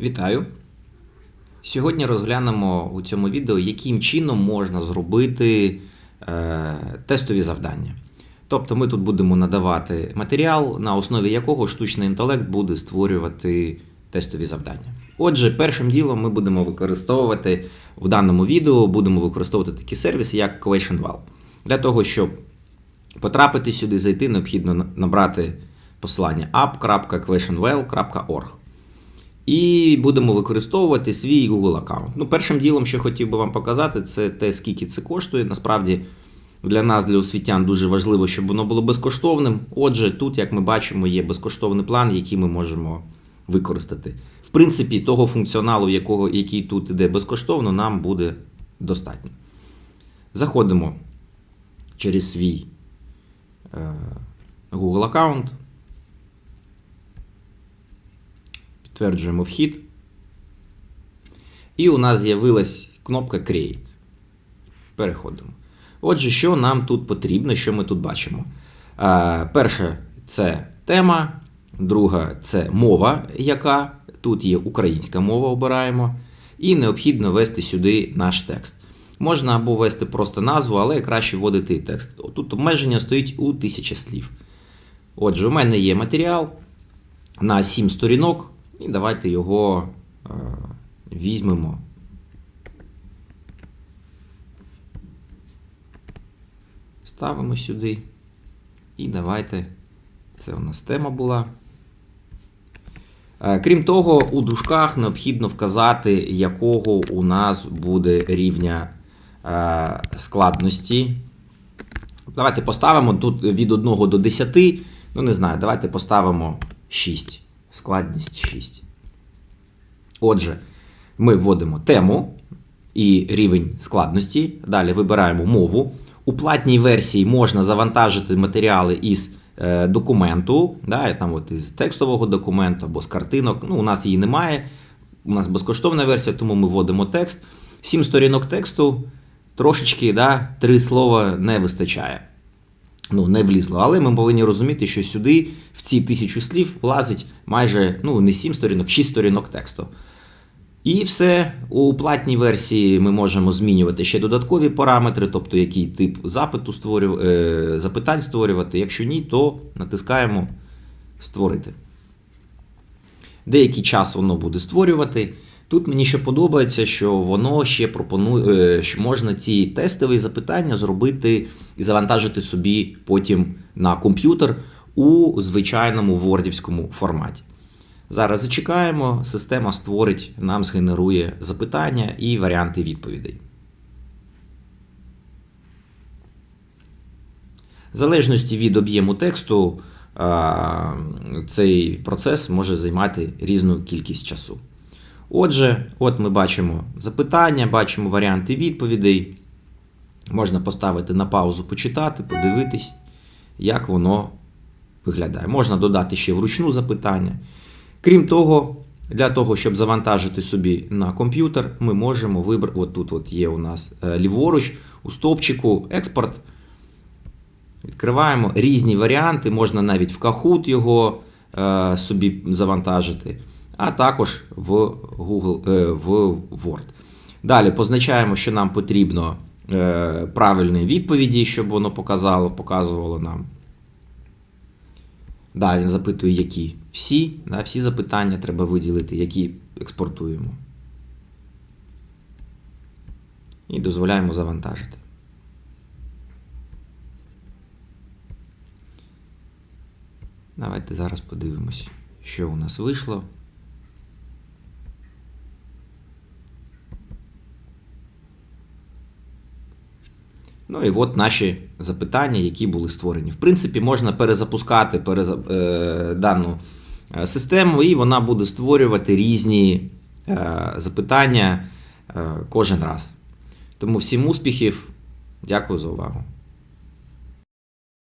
Вітаю! Сьогодні розглянемо у цьому відео, яким чином можна зробити е, тестові завдання. Тобто ми тут будемо надавати матеріал, на основі якого штучний інтелект буде створювати тестові завдання. Отже, першим ділом ми будемо використовувати в даному відео будемо використовувати такі сервіси, як QuestionVal. Для того, щоб потрапити сюди, зайти, необхідно набрати посилання app.questionwell.org. І будемо використовувати свій Google аккаунт. Ну, першим ділом, що хотів би вам показати, це те, скільки це коштує. Насправді для нас, для освітян, дуже важливо, щоб воно було безкоштовним. Отже, тут, як ми бачимо, є безкоштовний план, який ми можемо використати. В принципі, того функціоналу, якого, який тут іде безкоштовно, нам буде достатньо. Заходимо через свій е, Google аккаунт. Підтверджуємо вхід. І у нас з'явилась кнопка Create. Переходимо. Отже, що нам тут потрібно, що ми тут бачимо? Перше, це тема. Друга це мова, яка тут є українська мова, обираємо. І необхідно ввести сюди наш текст. Можна або ввести просто назву, але краще вводити текст. Тут обмеження стоїть у 1000 слів. Отже, у мене є матеріал на 7 сторінок, і давайте його е, візьмемо. Ставимо сюди. І давайте. Це у нас тема була. Е, Крім того, у дужках необхідно вказати, якого у нас буде рівня е, складності. Давайте поставимо тут від 1 до 10. Ну, не знаю, давайте поставимо 6. Складність 6. Отже, ми вводимо тему і рівень складності. Далі вибираємо мову. У платній версії можна завантажити матеріали із е, документу, да, там от із текстового документу або з картинок. Ну, у нас її немає. У нас безкоштовна версія, тому ми вводимо текст. Сім сторінок тексту, трошечки, да, три слова не вистачає. Ну, не влізло. Але ми повинні розуміти, що сюди, в ці тисячу слів, влазить майже ну, не 7 сторінок, 6 сторінок тексту. І все, у платній версії ми можемо змінювати ще додаткові параметри, тобто який тип запиту створювати, е, запитань створювати. Якщо ні, то натискаємо Створити. Деякий час воно буде створювати. Тут мені ще подобається, що воно ще пропонує, е, що можна ці тестові запитання зробити і завантажити собі потім на комп'ютер у звичайному вордівському форматі. Зараз зачекаємо, система створить, нам згенерує запитання і варіанти відповідей. В залежності від об'єму тексту, цей процес може займати різну кількість часу. Отже, от ми бачимо запитання, бачимо варіанти відповідей. Можна поставити на паузу, почитати, подивитись, як воно виглядає. Можна додати ще вручну запитання. Крім того, для того, щоб завантажити собі на комп'ютер, ми можемо вибрати. От тут от є у нас е, ліворуч у стовпчику експорт. Відкриваємо різні варіанти, можна навіть в Kahoot його е, собі завантажити, а також в Google, е, в Word. Далі позначаємо, що нам потрібно е, правильні відповіді, щоб воно показало, показувало нам. Да, він запитує, які. Всі, да, всі запитання треба виділити, які експортуємо. І дозволяємо завантажити. Давайте зараз подивимось, що у нас вийшло. Ну і от наші запитання, які були створені. В принципі, можна перезапускати перез... е, дану е, систему, і вона буде створювати різні е, запитання кожен раз. Тому всім успіхів. Дякую за увагу.